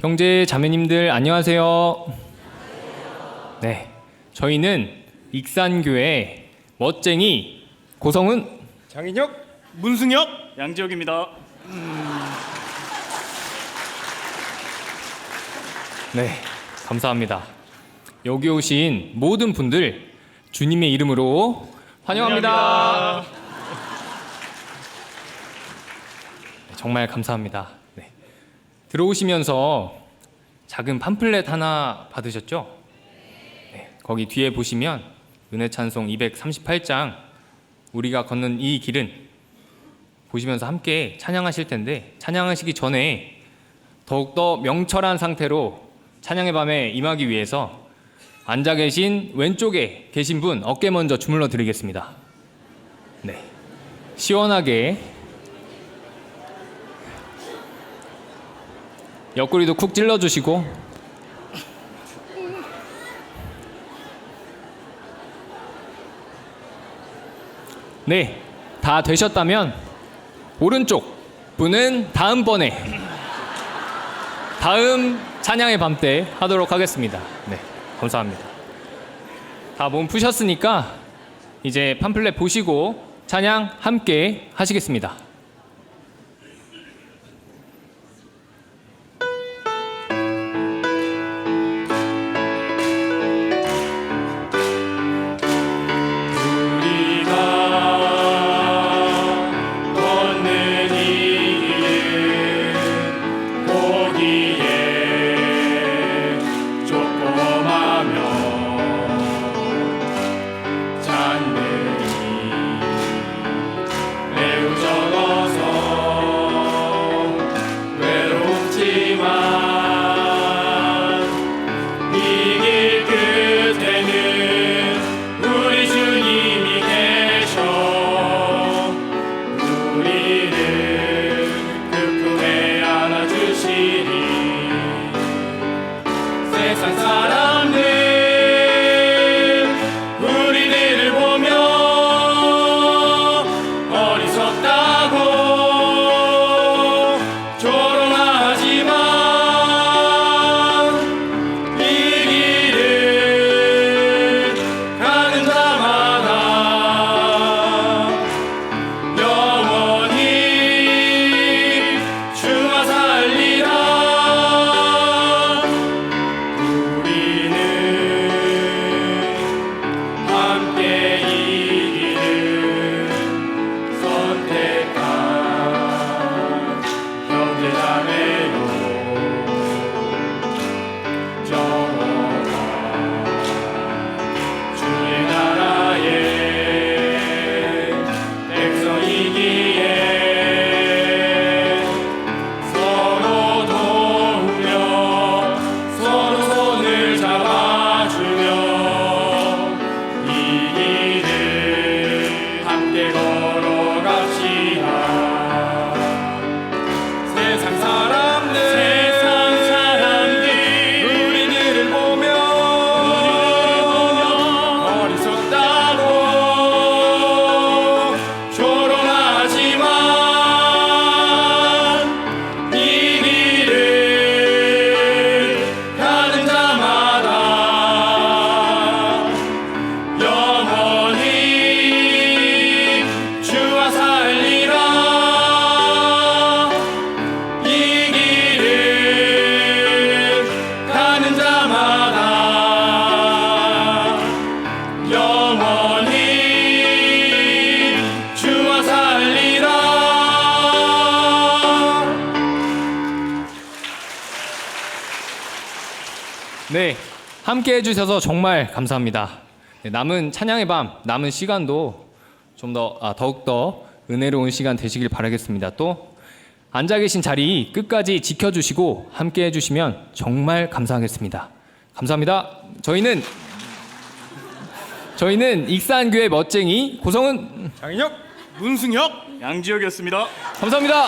형제 자매님들 안녕하세요. 네, 저희는 익산교회 멋쟁이 고성은 장인혁, 문승혁, 양지혁입니다. 네, 감사합니다. 여기 오신 모든 분들 주님의 이름으로 환영합니다. 네, 정말 감사합니다. 네. 들어오시면서 작은 팜플렛 하나 받으셨죠? 네, 거기 뒤에 보시면 은혜 찬송 238장 우리가 걷는 이 길은 보시면서 함께 찬양하실 텐데 찬양하시기 전에 더욱더 명철한 상태로 찬양의 밤에 임하기 위해서 앉아 계신 왼쪽에 계신 분 어깨 먼저 주물러 드리겠습니다. 네. 시원하게 옆구리도 쿡 찔러 주시고 네. 다 되셨다면 오른쪽 분은 다음번에 다음 찬양의 밤 때 하도록 하겠습니다. 네, 감사합니다. 다 몸 푸셨으니까 이제 팜플렛 보시고 찬양 함께 하시겠습니다. 보 네, 함께 해주셔서 정말 감사합니다. 네, 남은 찬양의 밤, 남은 시간도 좀 더 아, 더욱더 은혜로운 시간 되시길 바라겠습니다. 또 앉아 계신 자리 끝까지 지켜주시고 함께 해주시면 정말 감사하겠습니다. 감사합니다. 저희는 저희는 익산교회 멋쟁이 고성은 장인혁, 문승혁, 양지혁이었습니다. 감사합니다.